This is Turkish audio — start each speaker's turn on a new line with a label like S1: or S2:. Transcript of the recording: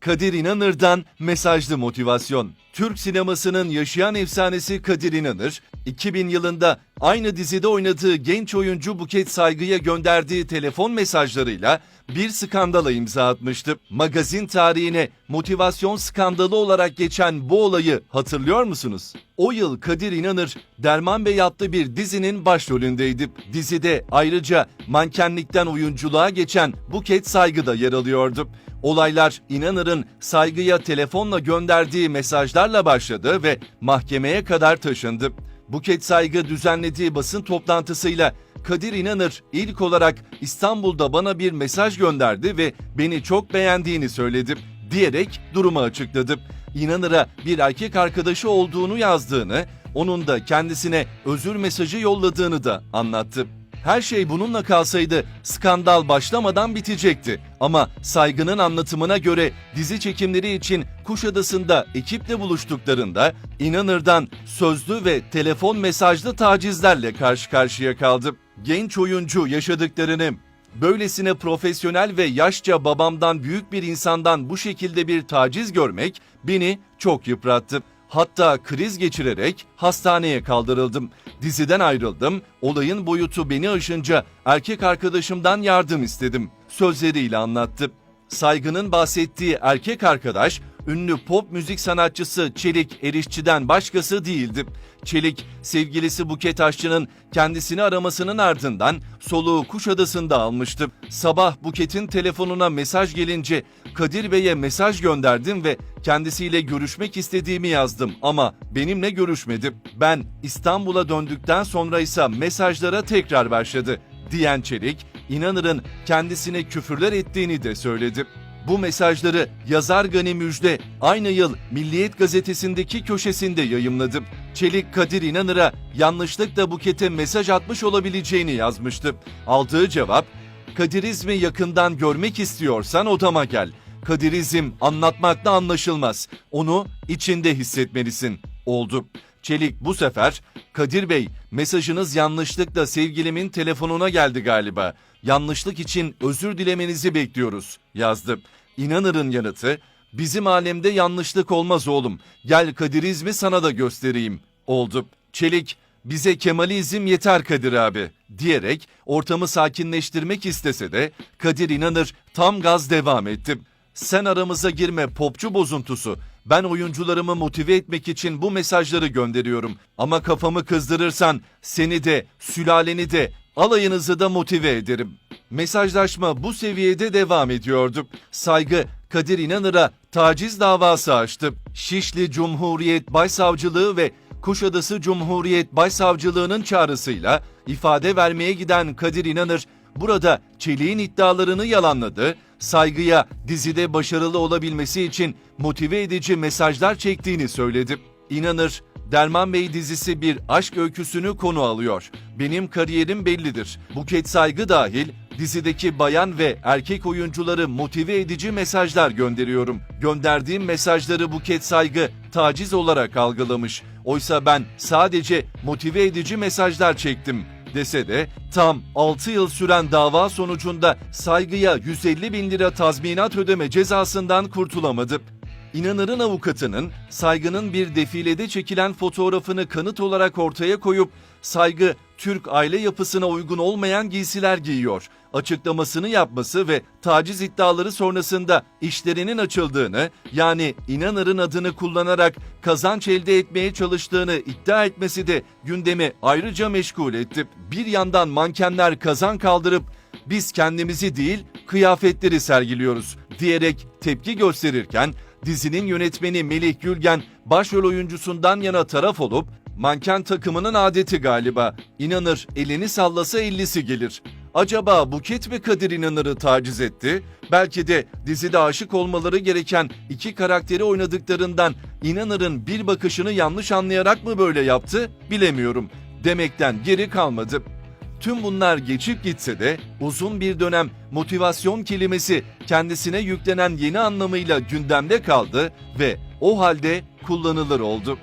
S1: Kadir İnanır'dan mesajlı motivasyon. Türk sinemasının yaşayan efsanesi Kadir İnanır, 2000 yılında aynı dizide oynadığı genç oyuncu Buket Saygı'ya gönderdiği telefon mesajlarıyla bir skandala imza atmıştı. Magazin tarihine motivasyon skandalı olarak geçen bu olayı hatırlıyor musunuz? O yıl Kadir İnanır, Derman Bey adlı bir dizinin başrolündeydi. Dizide ayrıca mankenlikten oyunculuğa geçen Buket Saygı da yer alıyordu. Olaylar İnanır'ın saygıya telefonla gönderdiği mesajlarla başladı ve mahkemeye kadar taşındı. Buket Saygı düzenlediği basın toplantısıyla Kadir İnanır ilk olarak İstanbul'da bana bir mesaj gönderdi ve beni çok beğendiğini söyledi diyerek durumu açıkladı. İnanır'a bir erkek arkadaşı olduğunu yazdığını, onun da kendisine özür mesajı yolladığını da anlattı. Her şey bununla kalsaydı skandal başlamadan bitecekti. Ama saygının anlatımına göre dizi çekimleri için Kuşadası'nda ekiple buluştuklarında İnanır'dan sözlü ve telefon mesajlı tacizlerle karşı karşıya kaldı. Genç oyuncu yaşadıklarını Böylesine profesyonel ve yaşça babamdan büyük bir insandan bu şekilde bir taciz görmek beni çok yıprattı. Hatta kriz geçirerek hastaneye kaldırıldım. Diziden ayrıldım. Olayın boyutu beni aşınca erkek arkadaşımdan yardım istedim. Sözleriyle anlattı. Saygı'nın bahsettiği erkek arkadaş ünlü pop müzik sanatçısı Çelik Erişçi'den başkası değildi. Çelik, sevgilisi Buket Aşçı'nın kendisini aramasının ardından soluğu Kuşadası'nda almıştı. Sabah Buket'in telefonuna mesaj gelince Kadir Bey'e mesaj gönderdim ve kendisiyle görüşmek istediğimi yazdım ama benimle görüşmedi. Ben İstanbul'a döndükten sonra ise mesajlara tekrar başladı diyen Çelik, İnanır'ın kendisine küfürler ettiğini de söyledi. Bu mesajları yazar Gani Müjde aynı yıl Milliyet gazetesindeki köşesinde yayımladı. Çelik Kadir İnanır'a yanlışlıkla Buket'e mesaj atmış olabileceğini yazmıştı. Aldığı cevap, Kadirizmi yakından görmek istiyorsan odama gel. Kadirizm anlatmakla anlaşılmaz. Onu içinde hissetmelisin. Oldu. Çelik bu sefer Kadir Bey mesajınız yanlışlıkla sevgilimin telefonuna geldi galiba. Yanlışlık için özür dilemenizi bekliyoruz yazdı. İnanır'ın yanıtı bizim alemde yanlışlık olmaz oğlum. Gel Kadirizmi sana da göstereyim oldu. Çelik bize Kemalizm yeter Kadir abi diyerek ortamı sakinleştirmek istese de Kadir İnanır tam gaz devam etti. Sen aramıza girme popçu bozuntusu. Ben oyuncularımı motive etmek için bu mesajları gönderiyorum. Ama kafamı kızdırırsan seni de, sülaleni de, alayınızı da motive ederim. Mesajlaşma bu seviyede devam ediyordu. Saygı Kadir İnanır'a taciz davası açtı. Şişli Cumhuriyet Başsavcılığı ve Kuşadası Cumhuriyet Başsavcılığı'nın çağrısıyla ifade vermeye giden Kadir İnanır burada Çelik'in iddialarını yalanladı, saygıya dizide başarılı olabilmesi için motive edici mesajlar çektiğini söyledi. İnanır, Derman Bey dizisi bir aşk öyküsünü konu alıyor. Benim kariyerim bellidir. Buket Saygı dahil dizideki bayan ve erkek oyuncuları motive edici mesajlar gönderiyorum. Gönderdiğim mesajları Buket Saygı taciz olarak algılamış. Oysa ben sadece motive edici mesajlar çektim dese de tam 6 yıl süren dava sonucunda saygıya 150 bin lira tazminat ödeme cezasından kurtulamadı. İnanır'ın avukatının saygının bir defilede çekilen fotoğrafını kanıt olarak ortaya koyup saygı Türk aile yapısına uygun olmayan giysiler giyiyor açıklamasını yapması ve taciz iddiaları sonrasında işlerinin açıldığını yani İnanır'ın adını kullanarak kazanç elde etmeye çalıştığını iddia etmesi de gündemi ayrıca meşgul etti. Bir yandan mankenler kazan kaldırıp biz kendimizi değil kıyafetleri sergiliyoruz diyerek tepki gösterirken dizinin yönetmeni Melih Gülgen başrol oyuncusundan yana taraf olup manken takımının adeti galiba inanır elini sallasa ellisi gelir. Acaba Buket ve Kadir İnanır'ı taciz etti? Belki de dizide aşık olmaları gereken iki karakteri oynadıklarından İnanır'ın bir bakışını yanlış anlayarak mı böyle yaptı bilemiyorum. Demekten geri kalmadı. Tüm bunlar geçip gitse de uzun bir dönem motivasyon kelimesi kendisine yüklenen yeni anlamıyla gündemde kaldı ve o halde kullanılır oldu.